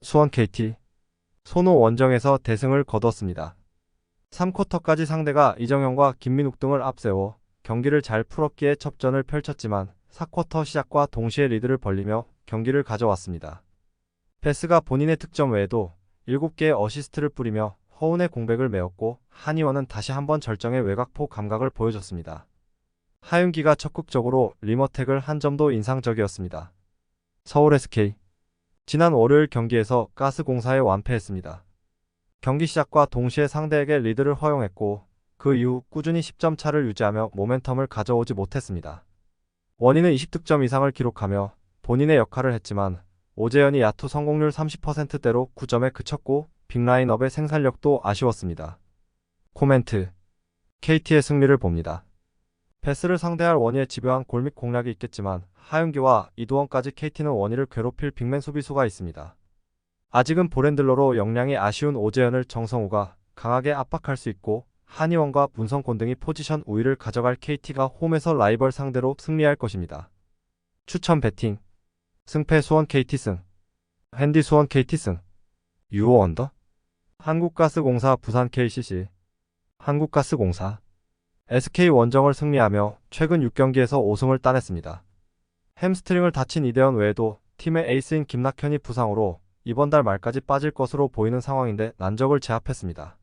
수원 KT 손호 원정에서 대승을 거뒀습니다. 3쿼터까지 상대가 이정현과 김민욱 등을 앞세워 경기를 잘 풀었기에 첩전을 펼쳤지만 4쿼터 시작과 동시에 리드를 벌리며 경기를 가져왔습니다. 베스가 본인의 득점 외에도 7개의 어시스트를 뿌리며 허운의 공백을 메웠고 한의원은 다시 한번 절정의 외곽포 감각을 보여줬습니다. 하윤기가 적극적으로 리머텍을 한 점도 인상적이었습니다. 서울 SK 지난 월요일 경기에서 가스공사에 완패했습니다. 경기 시작과 동시에 상대에게 리드를 허용했고 그 이후 꾸준히 10점 차를 유지하며 모멘텀을 가져오지 못했습니다. 원인은 20득점 이상을 기록하며 본인의 역할을 했지만 오재현이 야투 성공률 30%대로 9점에 그쳤고 빅라인업의 생산력도 아쉬웠습니다. 코멘트 KT의 승리를 봅니다. 베스를 상대할 원희의 집요한 골밑 공략이 있겠지만 하윤기와 이두원까지 KT는 원희를 괴롭힐 빅맨 수비수가 있습니다. 아직은 보렌들러로 역량이 아쉬운 오재현을 정성우가 강하게 압박할 수 있고 한의원과 문성곤 등이 포지션 우위를 가져갈 KT가 홈에서 라이벌 상대로 승리할 것입니다. 추천 배팅. 승패 수원 KT 승. 핸디 수원 KT 승. 유호 언더? 한국가스공사 부산 KCC 한국가스공사 SK 원정을 승리하며 최근 6경기에서 5승을 따냈습니다. 햄스트링을 다친 이대현 외에도 팀의 에이스인 김낙현이 부상으로 이번 달 말까지 빠질 것으로 보이는 상황인데 난적을 제압했습니다.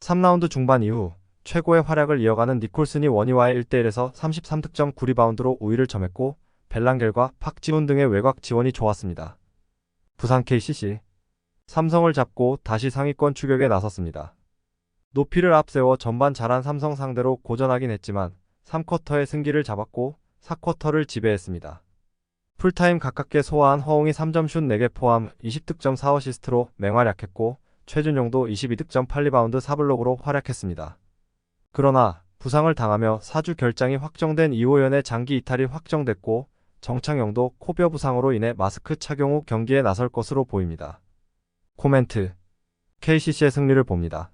3라운드 중반 이후 최고의 활약을 이어가는 니콜슨이 원희와의 1대1에서 33득점 9리바운드로 우위를 점했고 벨랑겔과 박지훈 등의 외곽 지원이 좋았습니다. 부산 KCC 삼성을 잡고 다시 상위권 추격에 나섰습니다. 높이를 앞세워 전반 잘한 삼성 상대로 고전하긴 했지만 3쿼터의 승기를 잡았고 4쿼터를 지배했습니다. 풀타임 가깝게 소화한 허웅이 3점 슛 4개 포함 20득점 4어시스트로 맹활약했고 최준용도 22득점 8리바운드 4블록으로 활약했습니다. 그러나 부상을 당하며 사주 결장이 확정된 이호연의 장기 이탈이 확정됐고 정창영도 코뼈 부상으로 인해 마스크 착용 후 경기에 나설 것으로 보입니다. 코멘트 KCC의 승리를 봅니다.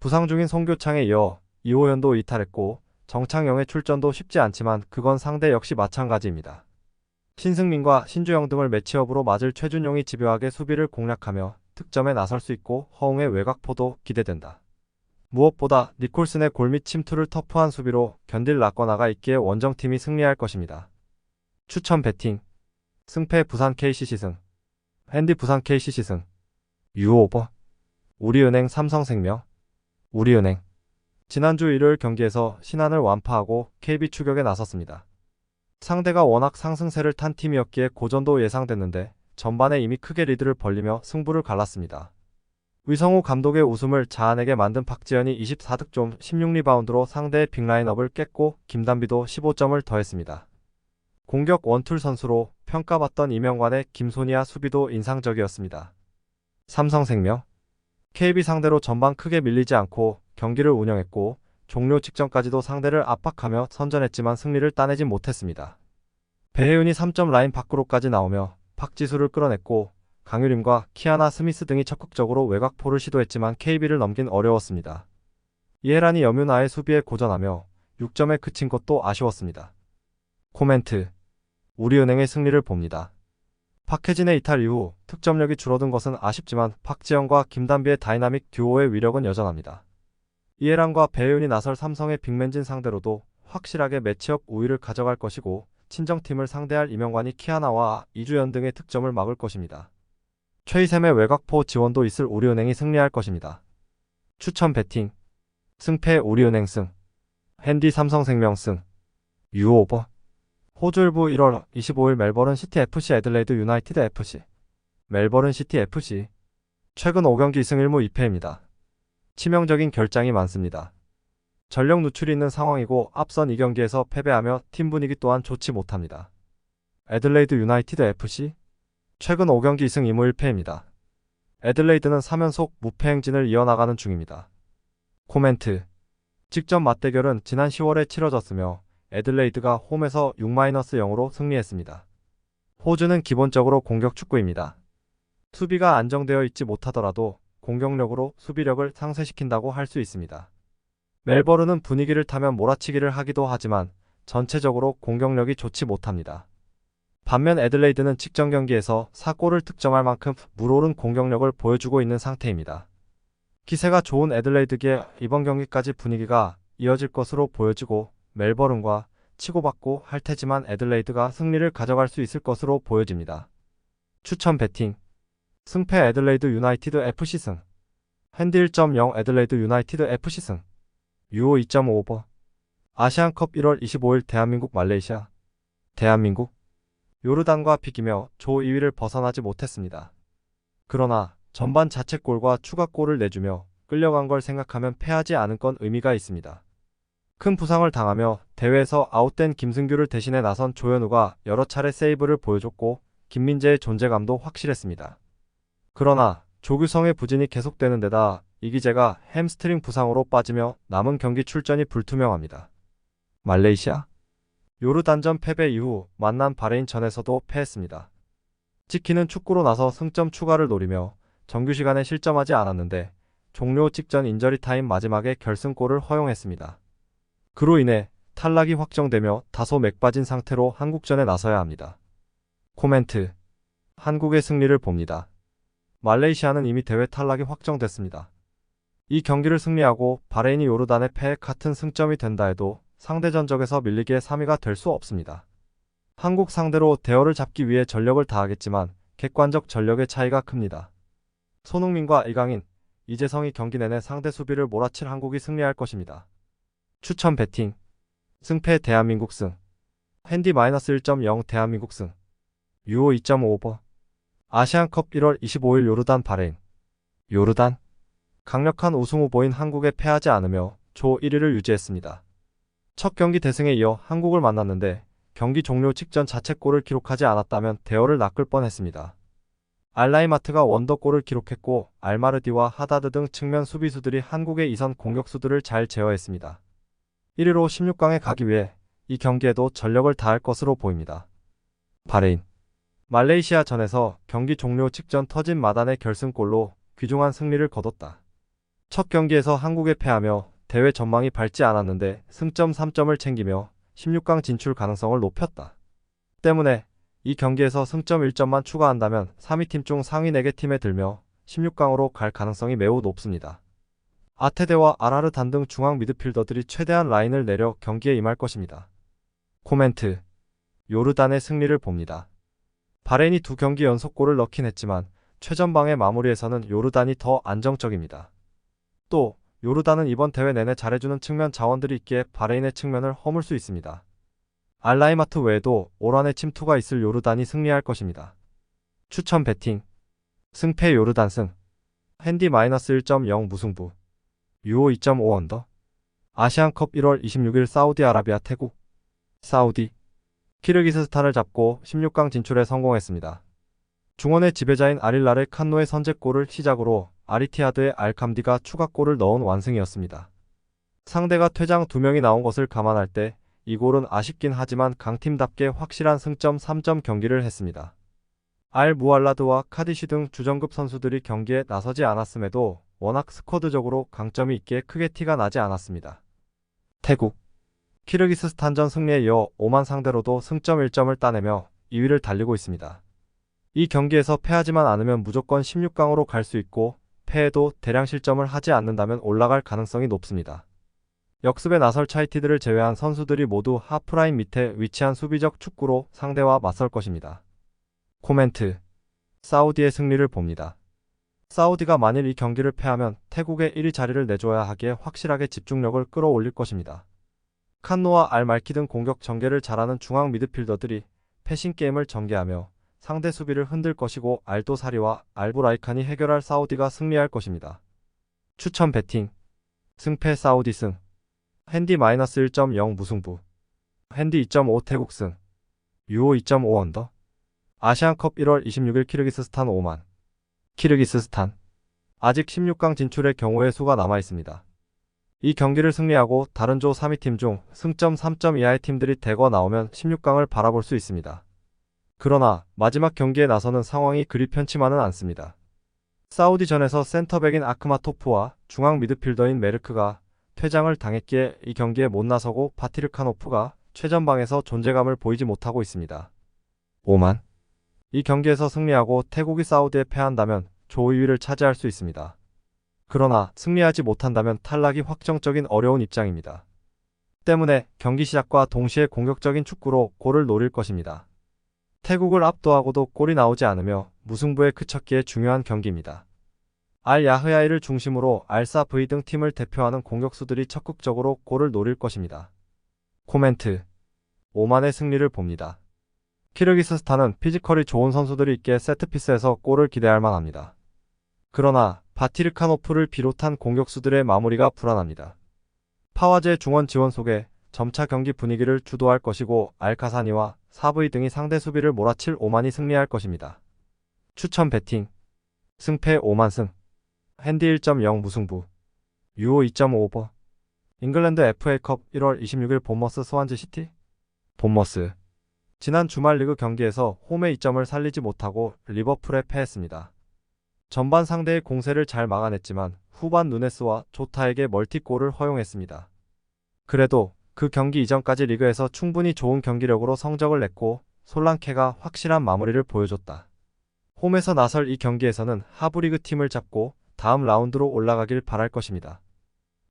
부상 중인 송교창에 이어 이호연도 이탈했고 정창영의 출전도 쉽지 않지만 그건 상대 역시 마찬가지입니다. 신승민과 신주영 등을 매치업으로 맞을 최준용이 집요하게 수비를 공략하며 득점에 나설 수 있고 허웅의 외곽포도 기대된다. 무엇보다 니콜슨의 골밑 침투를 터프한 수비로 견딜 라거나가 있기에 원정팀이 승리할 것입니다. 추천 배팅 승패 부산 KCC 승 핸디 부산 KCC 승 유오버 우리은행 삼성생명 우리은행 지난주 일요일 경기에서 신한을 완파하고 KB 추격에 나섰습니다. 상대가 워낙 상승세를 탄 팀이었기에 고전도 예상됐는데 전반에 이미 크게 리드를 벌리며 승부를 갈랐습니다. 위성우 감독의 웃음을 자아내게 만든 박지현이 24득점 16리바운드로 상대의 빅라인업을 깼고 김단비도 15점을 더했습니다. 공격 원툴 선수로 평가받던 이명관의 김소니아 수비도 인상적이었습니다. 삼성생명 KB 상대로 전반 크게 밀리지 않고 경기를 운영했고 종료 직전까지도 상대를 압박하며 선전했지만 승리를 따내진 못했습니다. 배혜윤이 3점 라인 밖으로까지 나오며 박지수를 끌어냈고 강유림과 키아나 스미스 등이 적극적으로 외곽포를 시도했지만 KB를 넘긴 어려웠습니다. 이해란이 여뮤나의 수비에 고전하며 6점에 그친 것도 아쉬웠습니다. 코멘트 우리은행의 승리를 봅니다. 박혜진의 이탈 이후 득점력이 줄어든 것은 아쉽지만 박지영과 김단비의 다이나믹 듀오의 위력은 여전합니다. 이해란과 배윤이 나설 삼성의 빅맨진 상대로도 확실하게 매치업 우위를 가져갈 것이고 친정팀을 상대할 이명관이 키아나와 이주연 등의 득점을 막을 것입니다. 최희샘의 외곽포 지원도 있을 우리은행이 승리할 것입니다. 추천 배팅 승패 우리은행 승 핸디 삼성생명 승 유오버 호주일보 1월 25일 멜버른 시티 FC 애들레이드 유나이티드 FC 멜버른 시티 FC 최근 5경기 2승 1무 2패입니다. 치명적인 결장이 많습니다. 전력 누출이 있는 상황이고 앞선 2경기에서 패배하며 팀 분위기 또한 좋지 못합니다. 애들레이드 유나이티드 FC 최근 5경기 2승 2무 1패입니다. 애들레이드는 3연속 무패 행진을 이어나가는 중입니다. 코멘트 직전 맞대결은 지난 10월에 치러졌으며 애들레이드가 홈에서 6-0으로 승리했습니다. 호주는 기본적으로 공격 축구입니다. 수비가 안정되어 있지 못하더라도 공격력으로 수비력을 상쇄시킨다고 할 수 있습니다. 멜버른은 분위기를 타면 몰아치기를 하기도 하지만 전체적으로 공격력이 좋지 못합니다. 반면 애들레이드는 직전 경기에서 4골을 득점할 만큼 물오른 공격력을 보여주고 있는 상태입니다. 기세가 좋은 애들레이드기에 이번 경기까지 분위기가 이어질 것으로 보여지고 멜버른과 치고받고 할 테지만 애들레이드가 승리를 가져갈 수 있을 것으로 보여집니다. 추천 배팅 승패 애들레이드 유나이티드 FC 승 핸디 1.0 애들레이드 유나이티드 FC 승 유오 2.5버 아시안컵 1월 25일 대한민국 말레이시아 대한민국 요르단과 비기며 조 2위를 벗어나지 못했습니다. 그러나 전반 자책골과 추가골을 내주며 끌려간 걸 생각하면 패하지 않은 건 의미가 있습니다. 큰 부상을 당하며 대회에서 아웃된 김승규를 대신해 나선 조현우가 여러 차례 세이브를 보여줬고 김민재의 존재감도 확실했습니다. 그러나 조규성의 부진이 계속되는 데다 이기재가 햄스트링 부상으로 빠지며 남은 경기 출전이 불투명합니다. 말레이시아 요르단전 패배 이후 만난 바레인전에서도 패했습니다. 지키는 축구로 나서 승점 추가를 노리며 정규 시간에 실점하지 않았는데 종료 직전 인저리 타임 마지막에 결승골을 허용했습니다. 그로 인해 탈락이 확정되며 다소 맥빠진 상태로 한국전에 나서야 합니다. 코멘트 한국의 승리를 봅니다. 말레이시아는 이미 대회 탈락이 확정됐습니다. 이 경기를 승리하고 바레인이 요르단의 패에 같은 승점이 된다 해도 상대 전적에서 밀리기에 3위가 될 수 없습니다. 한국 상대로 대열을 잡기 위해 전력을 다하겠지만 객관적 전력의 차이가 큽니다. 손흥민과 이강인, 이재성이 경기 내내 상대 수비를 몰아칠 한국이 승리할 것입니다. 추천 배팅 승패 대한민국 승 핸디 마이너스 1.0 대한민국 승 유오 2.5버 아시안컵 1월 25일 요르단 바레인 요르단 강력한 우승 후보인 한국에 패하지 않으며 조 1위를 유지했습니다. 첫 경기 대승에 이어 한국을 만났는데 경기 종료 직전 자책골을 기록하지 않았다면 대열을 낚을 뻔했습니다. 알라이마트가 원더골을 기록했고 알마르디와 하다드 등 측면 수비수들이 한국의 이선 공격수들을 잘 제어했습니다. 1위로 16강에 가기 위해 이 경기에도 전력을 다할 것으로 보입니다. 바레인 말레이시아 전에서 경기 종료 직전 터진 마단의 결승골로 귀중한 승리를 거뒀다. 첫 경기에서 한국에 패하며 대회 전망이 밝지 않았는데 승점 3점을 챙기며 16강 진출 가능성을 높였다. 때문에 이 경기에서 승점 1점만 추가한다면 3위 팀 중 상위 4개 팀에 들며 16강으로 갈 가능성이 매우 높습니다. 아테데와 아라르단 등 중앙 미드필더들이 최대한 라인을 내려 경기에 임할 것입니다. 코멘트 요르단의 승리를 봅니다. 바레인이 두 경기 연속골을 넣긴 했지만 최전방의 마무리에서는 요르단이 더 안정적입니다. 또 요르단은 이번 대회 내내 잘해주는 측면 자원들이 있기에 바레인의 측면을 허물 수 있습니다. 알라이마트 외에도 올 한해 침투가 있을 요르단이 승리할 것입니다. 추천 배팅 승패 요르단 승 핸디 마이너스 1.0 무승부 유오 2.5 언더 아시안컵 1월 26일 사우디아라비아 태국 사우디 키르기스스탄을 잡고 16강 진출에 성공했습니다. 중원의 지배자인 아릴라르 칸노의 선제골을 시작으로 아리티아드의 알캄디가 추가골을 넣은 완승이었습니다. 상대가 퇴장 2명이 나온 것을 감안할 때 이 골은 아쉽긴 하지만 강팀답게 확실한 승점 3점 경기를 했습니다. 알 무알라드와 카디시 등 주전급 선수들이 경기에 나서지 않았음에도 워낙 스쿼드적으로 강점이 있기에 크게 티가 나지 않았습니다. 태국 키르기스스탄전 승리에 이어 오만 상대로도 승점 1점을 따내며 2위를 달리고 있습니다. 이 경기에서 패하지만 않으면 무조건 16강으로 갈 수 있고 패해도 대량 실점을 하지 않는다면 올라갈 가능성이 높습니다. 역습에 나설 차이티드를 제외한 선수들이 모두 하프라인 밑에 위치한 수비적 축구로 상대와 맞설 것입니다. 코멘트 사우디의 승리를 봅니다. 사우디가 만일 이 경기를 패하면 태국의 1위 자리를 내줘야 하기에 확실하게 집중력을 끌어올릴 것입니다. 칸노와 알말키 등 공격 전개를 잘하는 중앙 미드필더들이 패싱 게임을 전개하며 상대 수비를 흔들 것이고 알도사리와 알브라이칸이 해결할 사우디가 승리할 것입니다. 추천 배팅. 승패 사우디 승. 핸디 마이너스 1.0 무승부. 핸디 2.5 태국 승. 유오 2.5 언더. 아시안컵 1월 26일 키르기스스탄 오만 키르기스스탄. 아직 16강 진출의 경우의 수가 남아 있습니다. 이 경기를 승리하고 다른 조 3위 팀 중 승점 3점 이하의 팀들이 대거 나오면 16강을 바라볼 수 있습니다. 그러나 마지막 경기에 나서는 상황이 그리 편치만은 않습니다. 사우디전에서 센터백인 아크마토프와 중앙 미드필더인 메르크가 퇴장을 당했기에 이 경기에 못 나서고 바티르카노프가 최전방에서 존재감을 보이지 못하고 있습니다. 오만. 이 경기에서 승리하고 태국이 사우디에 패한다면 조 2위를 차지할 수 있습니다. 그러나 승리하지 못한다면 탈락이 확정적인 어려운 입장입니다. 때문에 경기 시작과 동시에 공격적인 축구로 골을 노릴 것입니다. 태국을 압도하고도 골이 나오지 않으며 무승부에 그쳤기에 중요한 경기입니다. 알 야흐야이를 중심으로 알사 V 등 팀을 대표하는 공격수들이 적극적으로 골을 노릴 것입니다. 코멘트 오만의 승리를 봅니다. 키르기스스탄은 피지컬이 좋은 선수들이 있기에 세트피스에서 골을 기대할 만합니다. 그러나 바티르카노프를 비롯한 공격수들의 마무리가 불안합니다. 파와제 중원 지원 속에 점차 경기 분위기를 주도할 것이고 알카사니와 사브이 등이 상대 수비를 몰아칠 오만이 승리할 것입니다. 추천 배팅 승패 5만승 핸디 1.0 무승부 유오 2.5버 잉글랜드 FA컵 1월 26일 본머스 스완지 시티 본머스 지난 주말 리그 경기에서 홈의 이점을 살리지 못하고 리버풀에 패했습니다. 전반 상대의 공세를 잘 막아냈지만 후반 누네스와 조타에게 멀티골을 허용했습니다. 그래도 그 경기 이전까지 리그에서 충분히 좋은 경기력으로 성적을 냈고 솔랑케가 확실한 마무리를 보여줬다. 홈에서 나설 이 경기에서는 하브리그 팀을 잡고 다음 라운드로 올라가길 바랄 것입니다.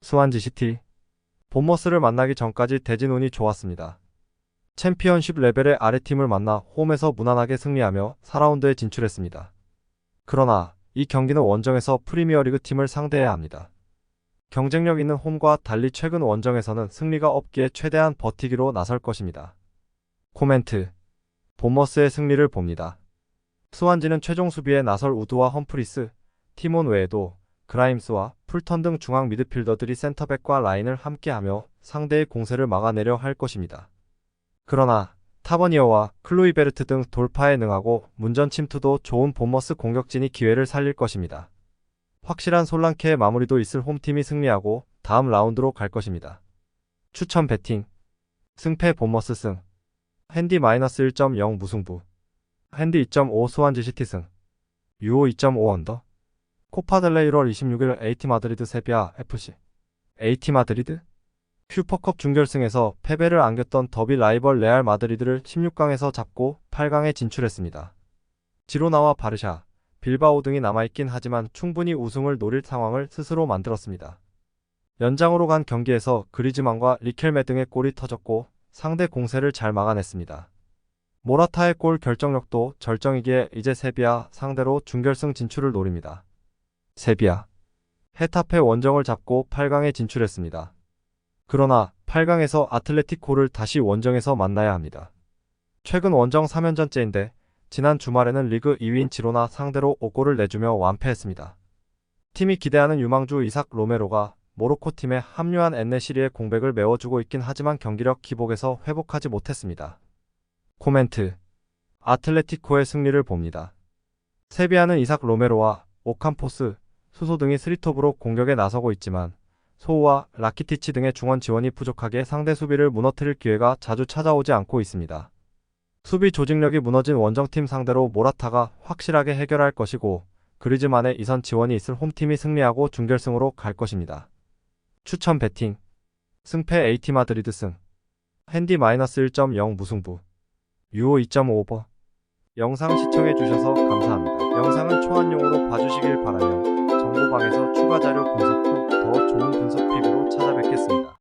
스완지 시티 본머스를 만나기 전까지 대진 운이 좋았습니다. 챔피언십 레벨의 아래팀을 만나 홈에서 무난하게 승리하며 4라운드에 진출했습니다. 그러나 이 경기는 원정에서 프리미어리그 팀을 상대해야 합니다. 경쟁력 있는 홈과 달리 최근 원정에서는 승리가 없기에 최대한 버티기로 나설 것입니다. 코멘트 본머스의 승리를 봅니다. 스완지는 최종 수비에 나설 우드와 험프리스, 티몬 외에도 그라임스와 풀턴 등 중앙 미드필더들이 센터백과 라인을 함께하며 상대의 공세를 막아내려 할 것입니다. 그러나 타버니어와 클로이베르트 등 돌파에 능하고 문전 침투도 좋은 본머스 공격진이 기회를 살릴 것입니다. 확실한 솔랑케의 마무리도 있을 홈팀이 승리하고 다음 라운드로 갈 것입니다. 추천 배팅. 승패 본머스 승. 핸디 마이너스 1.0 무승부. 핸디 2.5 스완지 시티 승. 유오 2.5 언더. 코파델레 1월 26일 에이티 마드리드 세비야 FC 에이티 마드리드 슈퍼컵 준결승에서 패배를 안겼던 더비 라이벌 레알 마드리드를 16강에서 잡고 8강에 진출했습니다. 지로나와 바르샤, 빌바오 등이 남아있긴 하지만 충분히 우승을 노릴 상황을 스스로 만들었습니다. 연장으로 간 경기에서 그리즈만과 리켈메 등의 골이 터졌고 상대 공세를 잘 막아냈습니다. 모라타의 골 결정력도 절정이기에 이제 세비야 상대로 준결승 진출을 노립니다. 세비야 헤타페 원정을 잡고 8강에 진출했습니다. 그러나 8강에서 아틀레티코를 다시 원정에서 만나야 합니다. 최근 원정 3연전째인데 지난 주말에는 리그 2위인 지로나 상대로 5골을 내주며 완패했습니다. 팀이 기대하는 유망주 이삭 로메로가 모로코 팀에 합류한 엔네시리의 공백을 메워주고 있긴 하지만 경기력 기복에서 회복하지 못했습니다. 코멘트 아틀레티코의 승리를 봅니다. 세비야는 이삭 로메로와 오캄포스, 수소 등이 스리톱으로 공격에 나서고 있지만 소우와 라키티치 등의 중원 지원이 부족하게 상대 수비를 무너뜨릴 기회가 자주 찾아오지 않고 있습니다. 수비 조직력이 무너진 원정팀 상대로 모라타가 확실하게 해결할 것이고 그리즈만의 이선 지원이 있을 홈팀이 승리하고 준결승으로 갈 것입니다. 추천 배팅 승패 AT 마드리드 승 핸디 마이너스 1.0 무승부 유오 2.5버 영상 시청해주셔서 감사합니다. 영상은 초안용으로 봐주시길 바라며 정보방에서 추가 자료 분석 후 더 좋은 분석 팁으로 찾아뵙겠습니다.